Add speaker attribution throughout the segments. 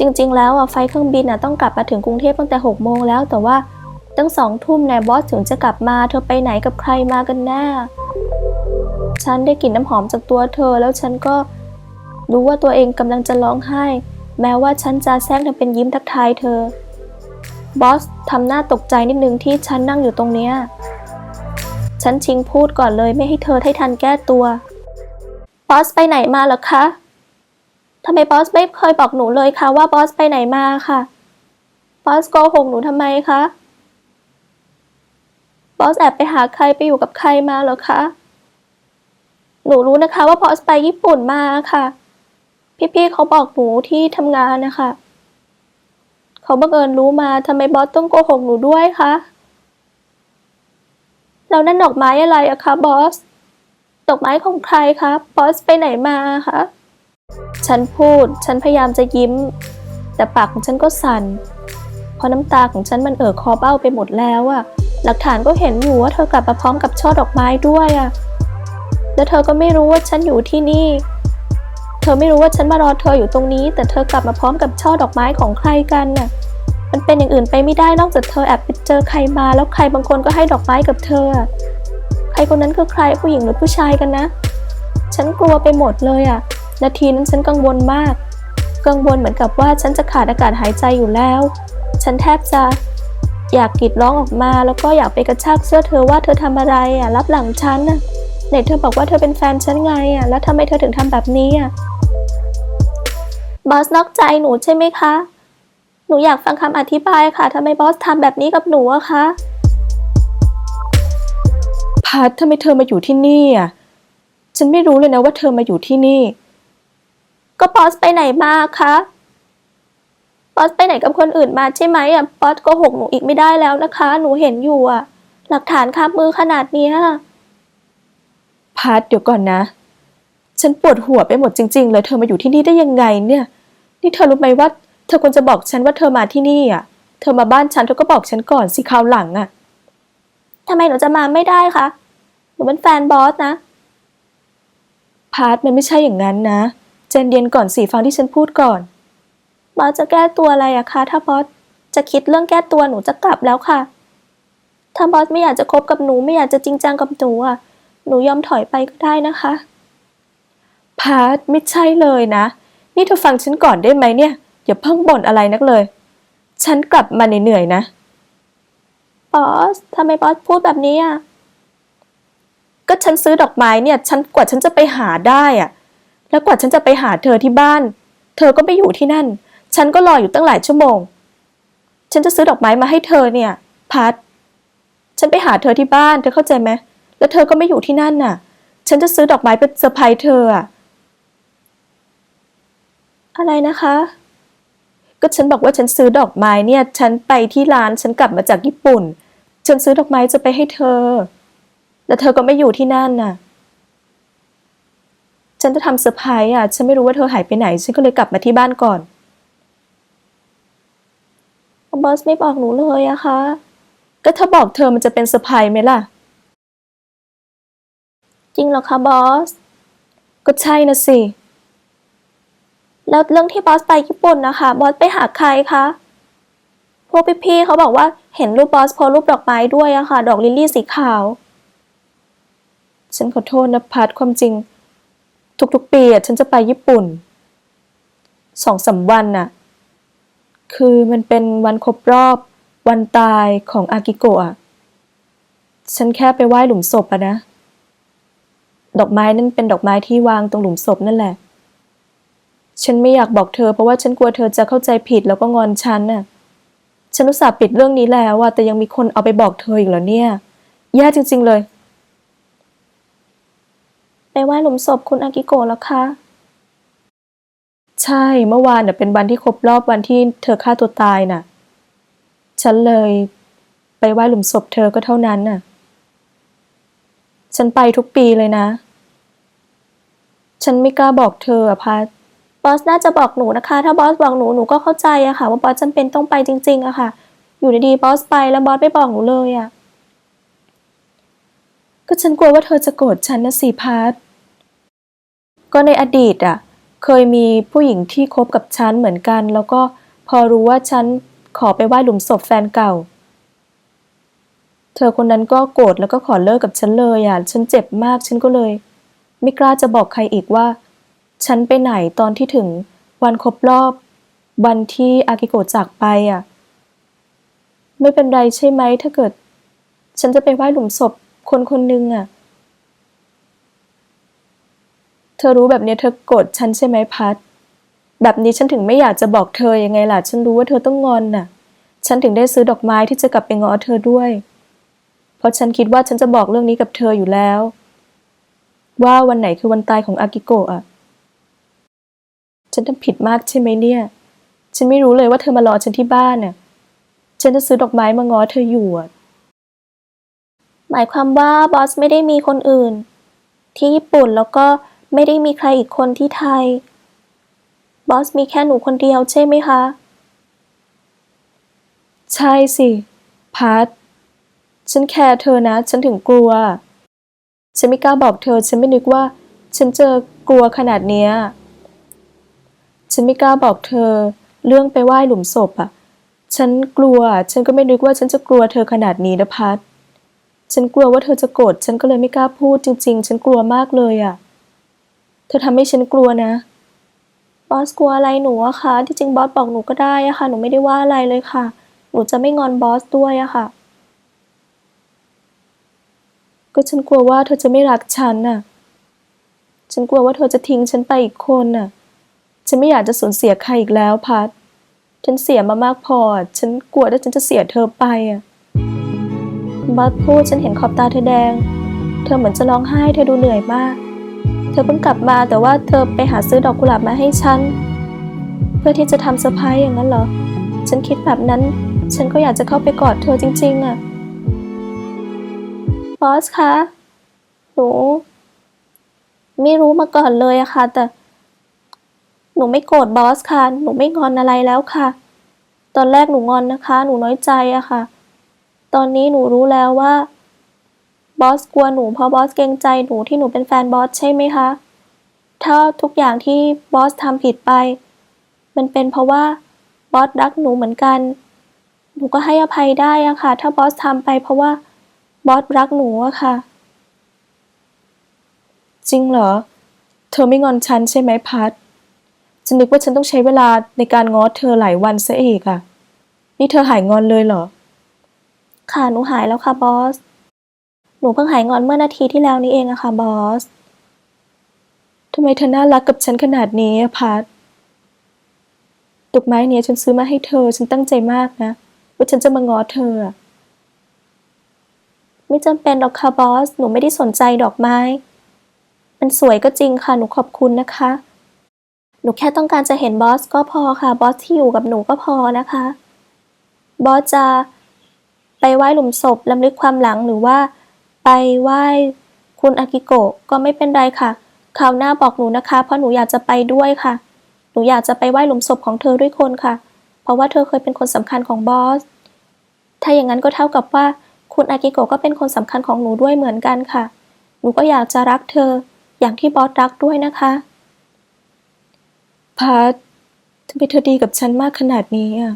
Speaker 1: จริง ๆ แล้วอะไฟเครื่องบินอะต้องกลับมาถึงกรุงเทพตั้งแต่หกโมงแล้วแต่ว่าตั้งสองทุ่มนี่ยบอสถึงจะกลับมาเธอไปไหนกับใครมากันแน่ฉันได้กลิ่นน้ำหอมจากตัวเธอ แล้วฉันก็รู้ว่าตัวเองกำลังจะร้องไห้ แม้ว่าฉันจะแซงทำเป็นยิ้มทักทายเธอบอสทำหน้าตกใจนิดนึงที่ฉันนั่งอยู่ตรงเนี้ยฉันชิงพูดก่อนเลยไม่ให้เธอให้ทันแก้ตัวบอสไปไหนมาหรอคะ ทำไมบอสไม่เคยบอกหนูเลยคะว่าบอสไปไหนมาค่ะ บอสโกหกหนูทำไมคะ บอสแอบไปหาใครไปอยู่กับใครมาเหรอคะ หนูรู้นะคะว่าบอสไปญี่ปุ่นมาค่ะ พี่ๆเขาบอกหนูที่ทำงานนะคะ เขาบังเอิญรู้มาทำไมบอสต้องโกหกหนูด้วยคะแล้วนั่นดอกไม้อะไรอะคะบอส ดอกไม้ของใครคะบอสไปไหนมาคะ ฉันพูด ฉันพยายามจะยิ้ม แต่ปากของฉันก็สั่น เพราะน้ำตาของฉันมันเอ่อคอเบ้าไปหมดแล้วอะหลักฐานก็เห็นอยู่ว่าเธอกลับมาพร้อมกับช่อดอกไม้ด้วยอะแล้วเธอก็ไม่รู้ว่าฉันอยู่ที่นี่ เธอไม่รู้ว่าฉันมารอเธออยู่ตรงนี้ แต่เธอกลับมาพร้อมกับช่อดอกไม้ของใครกันน่ะ มันเป็นอย่างอื่นไปไม่ได้นอกจากเธอแอบไปเจอใครมา แล้วใครบางคนก็ให้ดอกไม้กับเธอ ใครคนนั้นคือใครผู้หญิงหรือผู้ชายกันนะ ฉันกลัวไปหมดเลยอะ นาทีนั้นฉันกังวลมาก กังวลเหมือนกับว่าฉันจะขาดอากาศหายใจอยู่แล้ว ฉันแทบจะอยากกรีดร้องออกมาแล้วก็อยากไปกระชากเสื้อเธอว่าเธอทำอะไรอะรับหลังฉันน่ะไหนเธอบอกว่าเธอเป็นแฟนฉันไงอะแล้วทำไมเธอถึงทำแบบนี้อะบอสนอกใจหนูใช่ไหมคะ หนูอยากฟังคำอธิบายค่ะทำไมบอสทำแบบนี้กับหนูอะคะ
Speaker 2: พัททำไมเธอมาอยู่ที่นี่อะฉันไม่รู้เลยนะว่าเธอมาอยู่ที่นี่
Speaker 1: ก็บอสไปไหนมาคะบอสไปไหนกับคนอื่นมาใช่ไหมอะบอสโกหกหนูอีกไม่ได้แล้วนะคะ หนูเห็นอยู่อะ หลักฐานคามือขนาดเนี้ย
Speaker 2: พัทเดี๋ยวก่อนนะ ฉันปวดหัวไปหมดจริง ๆ เลยเธอมาอยู่ที่นี่ได้ยังไงเนี่ย นี่เธอรู้ไหมว่า เธอควรจะบอกฉันว่าเธอมาที่นี่อะ เธอมาบ้านฉันเธอก็บอกฉันก่อนสิคราวหลังอะ
Speaker 1: ทำไมหนูจะมาไม่ได้คะ หนูเป็นแฟนบอสนะ
Speaker 2: พาร์ทมันไม่ใช่อย่างนั้นนะ ใจเย็นก่อนสิฟังที่ฉันพูดก่อน
Speaker 1: บอสจะแก้ตัวอะไรอะคะ ถ้าบอสจะคิดเรื่องแก้ตัวหนูจะกลับแล้วค่ะ ถ้าบอสไม่อยากจะคบกับหนูไม่อยากจะจริงจังกับหนูอะหนูยอมถอยไปก็ได้นะคะ
Speaker 2: พาร์ทไม่ใช่เลยนะ นี่เธอฟังฉันก่อนได้ไหมเนี่ย อย่าเพิ่งบ่นอะไรนักเลย ฉันกลับมาเหนื่อยๆนะ
Speaker 1: บอสทำไมบอสพูดแบบนี้อะ
Speaker 2: ก็ฉันซื้อดอกไม้เนี่ย ฉันกว่าฉันจะไปหาได้อะ แล้วกว่าฉันจะไปหาเธอที่บ้าน เธอก็ไม่อยู่ที่นั่น ฉันก็รออยู่ตั้งหลายชั่วโมง ฉันจะซื้อดอกไม้มาให้เธอเนี่ย พัด ฉันไปหาเธอที่บ้าน เธอเข้าใจไหม แล้วเธอก็ไม่อยู่ที่นั่นน่ะ ฉันจะซื้อดอกไม้เป็นเซอร์ไพรส์เธออะ
Speaker 1: อะไรนะคะ
Speaker 2: ก็ฉันบอกว่าฉันซื้อดอกไม้เนี่ย ฉันไปที่ร้าน ฉันกลับมาจากญี่ปุ่น ฉันซื้อดอกไม้จะไปให้เธอ แล้วเธอก็ไม่อยู่ที่นั่นน่ะ ฉันจะทำเซอร์ไพรส์อะ ฉันไม่รู้ว่าเธอหายไปไหน ฉันก็เลยกลับมาที่บ้านก่อน
Speaker 1: บอสไม่บอกหนูเลยอะคะ
Speaker 2: ก็ถ้าบอกเธอมันจะเป็นเซอร์ไพรส์ไหมล่ะ
Speaker 1: จริงเหรอคะบอส
Speaker 2: ก็ใช่นะสิ
Speaker 1: แล้วเรื่องที่บอสไปญี่ปุ่นนะคะ บอสไปหาใครคะ พวกพี่ๆเขาบอกว่าเห็นรูปบอสโพสรูปดอกไม้ด้วยอะค่ะ ดอกลิลลี่สีขาว
Speaker 2: ฉันขอโทษนะพัดความจริง ทุกๆปีฉันจะไปญี่ปุ่นสองสามวันน่ะ คือมันเป็นวันครบรอบวันตายของอากิโกะอะฉันแค่ไปไหว้หลุมศพอะนะ ดอกไม้นั่นเป็นดอกไม้ที่วางตรงหลุมศพนั่นแหละ ฉันไม่อยากบอกเธอเพราะว่าฉันกลัวเธอจะเข้าใจผิดแล้วก็งอนฉันน่ะ ฉันอุตส่าห์ปิดเรื่องนี้แล้วอะแต่ยังมีคนเอาไปบอกเธออีกเหรอเนี่ย แย่จริง ๆ เลย
Speaker 1: ไปไหว้หลุมศพคุณอากิโกะแล้วคะ
Speaker 2: ใช่เมื่อวานน่ะเป็นวันที่ครบรอบวันที่เธอฆ่าตัวตายน่ะ ฉันเลยไปไหว้หลุมศพเธอก็เท่านั้นน่ะ ฉันไปทุกปีเลยนะ ฉันไม่กล้าบอกเธออะพัด
Speaker 1: บอสน่าจะบอกหนูนะคะ ถ้าบอสบอกหนูหนูก็เข้าใจอะค่ะ ว่าบอสจำเป็นต้องไปจริงๆอะค่ะ อยู่ดีๆบอสไปแล้วบอสไม่บอกหนูเลยอะ
Speaker 2: ก็ฉันกลัวว่าเธอจะโกรธฉันนะสิพัด ก็ในอดีตอะเคยมีผู้หญิงที่คบกับฉันเหมือนกัน แล้วก็พอรู้ว่าฉันขอไปไหว้หลุมศพแฟนเก่า เธอคนนั้นก็โกรธแล้วก็ขอเลิกกับฉันเลยอะฉันเจ็บมากฉันก็เลย ไม่กล้าจะบอกใครอีกว่า ฉันไปไหนตอนที่ถึงวันครบรอบ วันที่อากิโกะจากไปอะไม่เป็นไรใช่ไหมถ้าเกิด ฉันจะไปไหว้หลุมศพคนคนหนึ่งอะ เธอรู้แบบนี้เธอโกรธฉันใช่ไหมพัด แบบนี้ฉันถึงไม่อยากจะบอกเธอยังไงล่ะ ฉันรู้ว่าเธอต้องงอนน่ะ ฉันถึงได้ซื้อดอกไม้ที่จะกลับไปง้อเธอด้วย เพราะฉันคิดว่าฉันจะบอกเรื่องนี้กับเธออยู่แล้ว ว่าวันไหนคือวันตายของอากิโกะอะ ฉันทำผิดมากใช่ไหมเนี่ย ฉันไม่รู้เลยว่าเธอมารอฉันที่บ้านน่ะ ฉันจะซื้อดอกไม้มาง้อเธออยู่อะ
Speaker 1: หมายความว่าบอสไม่ได้มีคนอื่น ที่ญี่ปุ่นแล้วก็ ไม่ได้มีใครอีกคนที่ไทย บอสมีแค่หนูคนเดียวใช่ไหมคะ
Speaker 2: ใช่สิ พัดฉันแคร์เธอนะ ฉันถึงกลัว ฉันไม่กล้าบอกเธอ ฉันไม่นึกว่า ฉันเจอกลัวขนาดเนี้ย ฉันไม่กล้าบอกเธอ เรื่องไปไหว้หลุมศพอะฉันกลัว ฉันก็ไม่นึกว่าฉันจะกลัวเธอขนาดนี้นะพัดฉันกลัวว่าเธอจะโกรธ ฉันก็เลยไม่กล้าพูดจริง ๆ ฉันกลัวมากเลยอะ เธอทำให้ฉันกลัวนะ
Speaker 1: บอสกลัวอะไรหนูอะคะ ที่จริงบอสบอกหนูก็ได้อะค่ะ หนูไม่ได้ว่าอะไรเลยค่ะ หนูจะไม่งอนบอสด้วยอะค่ะ
Speaker 2: ก็ฉันกลัวว่าเธอจะไม่รักฉันน่ะ ฉันกลัวว่าเธอจะทิ้งฉันไปอีกคนน่ะ ฉันไม่อยากจะสูญเสียใครอีกแล้วพัด ฉันเสียมามากพอ ฉันกลัวว่าฉันจะเสียเธอไปอะ
Speaker 1: บอสพูดฉันเห็นขอบตาเธอแดง เธอเหมือนจะร้องไห้ เธอดูเหนื่อยมาก เธอเพิ่งกลับมาแต่ว่าเธอไปหาซื้อดอกกุหลาบมาให้ฉัน เพื่อที่จะทำเซอร์ไพรส์อย่างนั้นเหรอ ฉันคิดแบบนั้น ฉันก็อยากจะเข้าไปกอดเธอจริง ๆอะบอสคะ หนู ไม่รู้มาก่อนเลยอะค่ะ แต่ หนูไม่โกรธบอสค่ะ หนูไม่งอนอะไรแล้วค่ะ ตอนแรกหนูงอนนะคะ หนูน้อยใจอะค่ะ ตอนนี้หนูรู้แล้วว่า บอสกลัวหนูเพราะบอสเกรงใจหนูที่หนูเป็นแฟนบอสใช่ไหมคะ ถ้าทุกอย่างที่บอสทำผิดไป มันเป็นเพราะว่าบอสรักหนูเหมือนกัน หนูก็ให้อภัยได้อะค่ะ ถ้าบอสทำไปเพราะว่าบอสรักหนูอะค่ะ
Speaker 2: จริงเหรอ เธอไม่งอนฉันใช่ไหมพัดฉันนึกว่าฉันต้องใช้เวลาในการง้อเธอหลายวันซะอีกอะนี่เธอหายงอนเลยเหรอ
Speaker 1: ค่ะ หนูหายแล้วค่ะบอส หนูเพิ่งหายงอนเมื่อนาทีที่แล้วนี้เองอะค่ะบอส
Speaker 2: ทำไมเธอน่ารักกับฉันขนาดนี้พัดดอกไม้เนี้ยฉันซื้อมาให้เธอ ฉันตั้งใจมากนะ ว่าฉันจะมางอเธอ
Speaker 1: ไม่จำเป็นหรอกค่ะบอส หนูไม่ได้สนใจดอกไม้ มันสวยก็จริงค่ะ หนูขอบคุณนะคะ หนูแค่ต้องการจะเห็นบอสก็พอค่ะ บอสที่อยู่กับหนูก็พอนะคะ บอสจะไปไหว้หลุมศพลำลึกความหลังหรือว่า ไปไหว้คุณอากิโกะก็ไม่เป็นไรค่ะคราวหน้าบอกหนูนะคะ เพราะหนูอยากจะไปด้วยค่ะ หนูอยากจะไปไหว้หลุมศพของเธอด้วยคนค่ะ เพราะว่าเธอเคยเป็นคนสำคัญของบอส ถ้าอย่างนั้นก็เท่ากับว่า คุณอากิโกะก็เป็นคนสำคัญของหนูด้วยเหมือนกันค่ะ หนูก็อยากจะรักเธอ อย่างที่บอสรักด้วยนะคะ
Speaker 2: พัดทำไมเธอดีกับฉันมากขนาดนี้อะ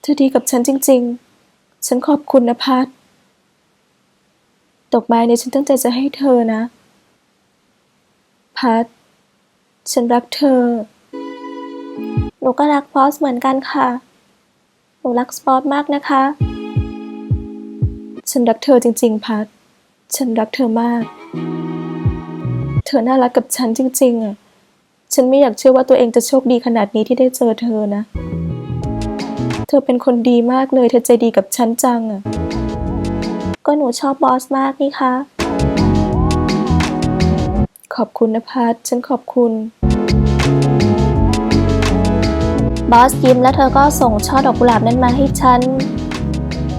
Speaker 2: เธอดีกับฉันจริง ๆ ฉันขอบคุณนะพัด ดอกไม้เนี่ยฉันตั้งใจจะให้เธอนะ พัด ฉันรักเธอ
Speaker 1: หนูก็รักบอสเหมือนกันค่ะ หนูรักบอสมากนะคะ
Speaker 2: ฉันรักเธอจริง ๆ พัด ฉันรักเธอมาก เธอน่ารักกับฉันจริง ๆอะ ฉันไม่อยากเชื่อว่าตัวเองจะโชคดีขนาดนี้ที่ได้เจอเธอนะ เธอเป็นคนดีมากเลย เธอใจดีกับฉันจังอะ
Speaker 1: ก็หนูชอบบอสมากนี่คะ
Speaker 2: ขอบคุณนะพัดฉันขอบคุณ
Speaker 1: บอสยิ้มแล้วเธอก็ส่งช่อดอกกุหลาบนั้นมาให้ฉัน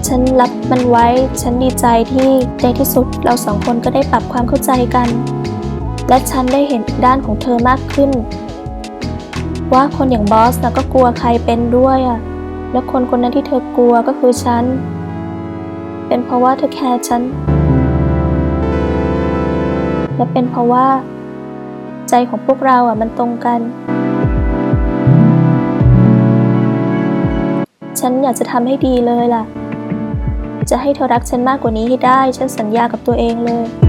Speaker 1: ฉันรับมันไว้ ฉันดีใจที่ในที่สุดเราสองคนก็ได้ปรับความเข้าใจกัน และฉันได้เห็นอีกด้านของเธอมากขึ้น ว่าคนอย่างบอสนะก็กลัวใครเป็นด้วยอะ่ะแล้วคนคนนั้นที่เธอกลัวก็คือฉัน เป็นเพราะว่าเธอแคร์ฉัน และเป็นเพราะว่า ใจของพวกเราอะมันตรงกัน ฉันอยากจะทำให้ดีเลยล่ะ จะให้เธอรักฉันมากกว่านี้ให้ได้ ฉันสัญญากับตัวเองเลย